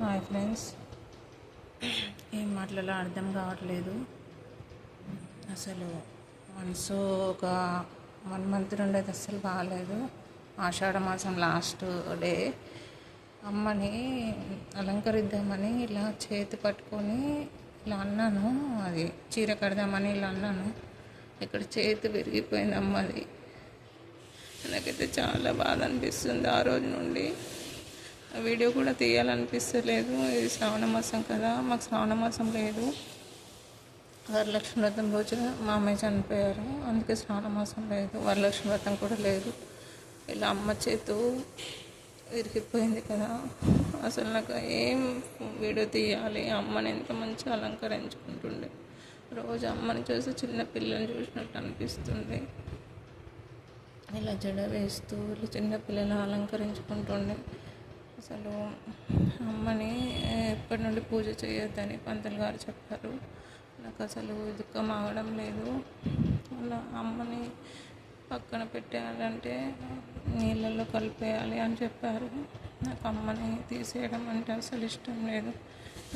Hi friends. ఏం మాటలలో అర్థం కావట్లేదు. అసలు మనసు ఒక వన్ మంత్ నుండి అయితే అస్సలు బాగాలేదు. ఆషాఢ మాసం లాస్ట్ డే అమ్మని అలంకరిద్దామని ఇలా చేతి పట్టుకొని ఇలా అన్నాను. అది చీర కడదామని ఇలా అన్నాను. ఇక్కడ చేతి విరిగిపోయింది అమ్మది. నాకైతే చాలా బాధ అనిపిస్తుంది ఆ రోజు నుండి. వీడియో కూడా తీయాలనిపిస్తలేదు. ఇది శ్రావణ మాసం కదా మాకు శ్రావణ మాసం లేదు. వరలక్ష్మి వ్రతం రోజు మా అమ్మాయి చనిపోయారు. అందుకే శ్రావణ మాసం లేదు వరలక్ష్మి వ్రతం కూడా లేదు. ఇలా అమ్మ చేతు విరిగిపోయింది కదా. అసలు నాకు ఏం వీడియో తీయాలి? అమ్మని ఎంత మంచిగా అలంకరించుకుంటుండే. రోజు అమ్మని చూసి చిన్న పిల్లల్ని చూసినట్టు అనిపిస్తుంది. ఇలా జడ వేస్తూ ఇలా చిన్న పిల్లలు అలంకరించుకుంటుండే. అసలు అమ్మని ఎప్పటి నుండి పూజ చేయొద్దని పంతులు గారు చెప్పారు. నాకు అసలు దుఃఖం ఆగడం లేదు. అలా అమ్మని పక్కన పెట్టేయాలంటే నీళ్ళల్లో కలిపేయాలి అని చెప్పారు. నాకు అమ్మని తీసేయడం అంటే అసలు ఇష్టం లేదు.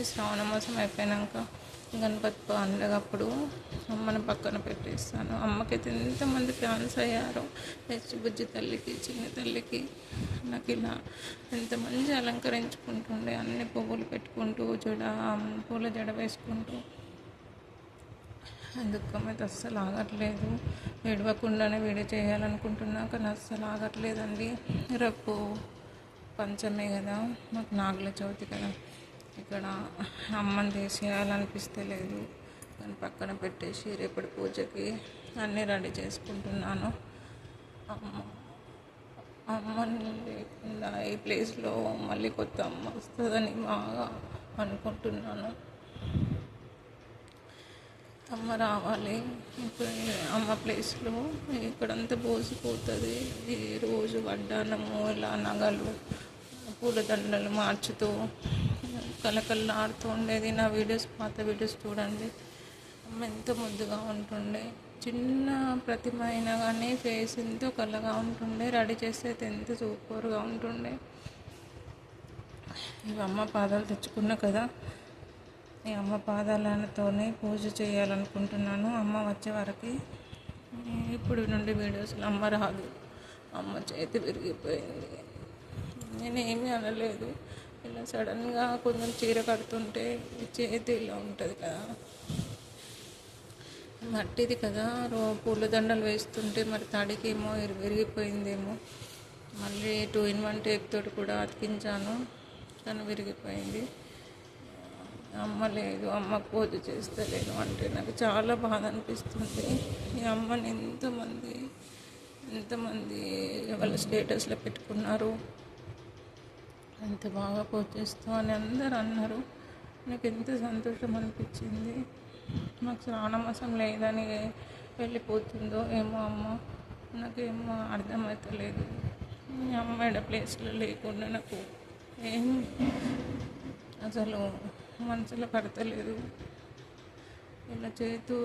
ఈ శ్రావణ మాసం అయిపోయినాక గణపతి పండుగప్పుడు అమ్మని పక్కన పెట్టేస్తాను. అమ్మకైతే ఎంతమంది ఫ్యాన్స్ అయ్యారో. హెచ్ బుజ్జి తల్లికి చిన్న తల్లికి. నాకు ఇలా ఎంతమంది అలంకరించుకుంటుండే అన్ని పువ్వులు పెట్టుకుంటూ జడ పూల జడ వేసుకుంటూ. దుఃఖం అయితే అస్సలు ఆగట్లేదు? విడవకుండానే వీడియో చేయాలనుకుంటున్నా కానీ అస్సలు ఆగట్లేదండి. రేపు పంచమే కదా మాకు నాగుల చవితి కదా. ఇక్కడ అమ్మని తీసేయాలనిపిస్తే లేదు. కానీ పక్కన పెట్టేసి రేపటి పూజకి అన్నీ రెడీ చేసుకుంటున్నాను. అమ్మ అమ్మని లేకుండా ఈ ప్లేస్లో మళ్ళీ కొత్త అమ్మ వస్తుందని బాగా అనుకుంటున్నాను. అమ్మ రావాలి. ఇప్పుడు అమ్మ ప్లేస్లో ఇక్కడంతా పోసిపోతుంది ఈరోజు రోజు వడ్డానము ఇలా నగలు పూలదండలు మార్చుతూ కలకల్లాడుతూ ఉండేది. నా వీడియోస్ పాత వీడియోస్ చూడండి. అమ్మ ఎంతో ముద్దుగా ఉంటుండే. చిన్న ప్రతిమ అయినా కానీ ఫేస్ ఎంతో కళ్ళగా ఉంటుండే. రెడీ చేస్తే అయితే ఎంత సూపర్గా ఉంటుండే. ఇవి అమ్మ పాదాలు తెచ్చుకున్నా కదా ఈ అమ్మ పాదాలతోనే పూజ చేయాలనుకుంటున్నాను. అమ్మ వచ్చే వరకు ఇప్పుడు నుండి వీడియోస్లో అమ్మ రాదు. అమ్మ చేతి విరిగిపోయింది. నేను ఏమీ అనలేదు. ఇలా సడన్గా కొంచెం చీర కడుతుంటే చేతి ఇలా ఉంటుంది కదా. మట్టిది కదా. రో పూలదండలు వేస్తుంటే మరి తడికేమో విరిగిపోయిందేమో. మళ్ళీ టూ ఇన్ వన్ టేప్ తోటి కూడా అతికించాను. కానీ విరిగిపోయింది. అమ్మ లేదు. అమ్మ పూజ చేస్తలేదు అంటే నాకు చాలా బాధ అనిపిస్తుంది. ఈ అమ్మని ఎంతమంది ఎంతమంది వాళ్ళ స్టేటస్లో పెట్టుకున్నారు. ఎంత బాగా పూజ అని అందరు అన్నారు. నాకు ఎంత సంతోషం అనిపించింది. నాకు శ్రావణ మాసం లేదని వెళ్ళిపోతుందో ఏమో అమ్మ. నాకేమో అర్థమవుతలేదు మీ అమ్మ ఈడ ప్లేస్లో లేకుండా నాకు ఏం అసలు మనసులో పడతలేదు. ఇలా చేతు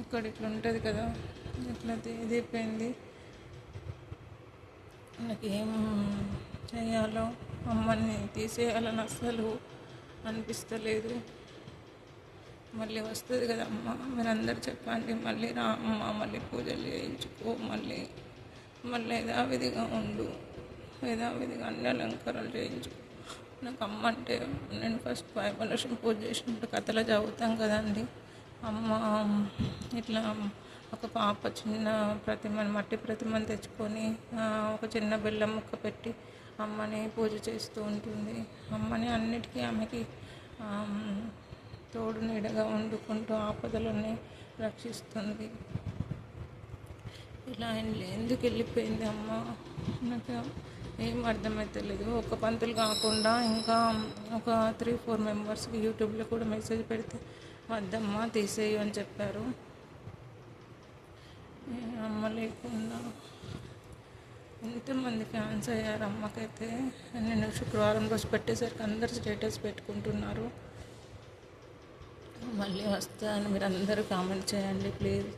ఇక్కడ ఇట్లా ఉంటుంది కదా ఇట్లా ఇదైపోయింది నాకు ఏం చేయాలో అమ్మని తీసేయాలని అస్సలు అనిపిస్తలేదు. మళ్ళీ వస్తుంది కదా అమ్మ మీరందరూ చెప్పండి మళ్ళీ రా అమ్మ మళ్ళీ పూజలు చేయించుకో మళ్ళీ మళ్ళీ యథావిధిగా ఉండు యథావిధిగా అన్ని అలంకారాలు చేయించుకో. నాకు అమ్మ అంటే నేను ఫస్ట్ వైమలక్ష్మి పూజ చేసినప్పుడు కథలో చదువుతాం కదండి. అమ్మ ఇట్లా ఒక పాప చిన్న ప్రతిమని మట్టి ప్రతిమని తెచ్చుకొని ఒక చిన్న బెల్లం ముక్క పెట్టి అమ్మని పూజ చేస్తూ ఉంటుంది. అమ్మని అన్నిటికీ ఆమెకి తోడు నీడగా వండుకుంటూ ఆపదలని రక్షిస్తుంది. ఇలా ఎందుకు వెళ్ళిపోయింది అమ్మ? నాకు ఏం అర్థమవుతలేదు ఒక పంతులు కాకుండా ఇంకా ఒక త్రీ ఫోర్ మెంబర్స్కి యూట్యూబ్లో కూడా మెసేజ్ పెడితే వద్దమ్మా తీసేయు అని చెప్పారు. అమ్మ లేకుండా ఎంతమంది ఫ్యాన్స్ అయ్యారు. అమ్మకైతే నేను శుక్రవారం రోజు పెట్టేసరికి అందరు స్టేటస్ పెట్టుకుంటున్నారు. మళ్ళీ వస్తాను మీరు అందరూ కామెంట్ చేయండి ప్లీజ్.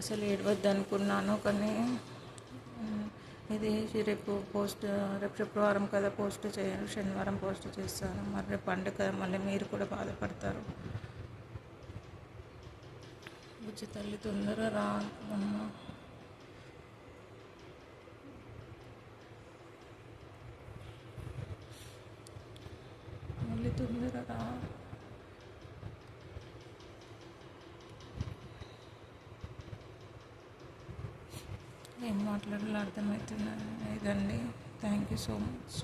అసలు ఏడవద్దు అనుకున్నాను కానీ ఇది రేపు పోస్ట్ రేపు శుక్రవారం కదా పోస్ట్ చేయను శనివారం పోస్ట్ చేస్తాను. మరి రేపు పండుగ కదా మళ్ళీ మీరు కూడా బాధపడతారు. బుజ్జి తల్లి తొందరగా రా అమ్మ. తొందరగా ఏం మాట్లాడాలో అర్థమవుతున్నాను ఇదండి. Thank you so much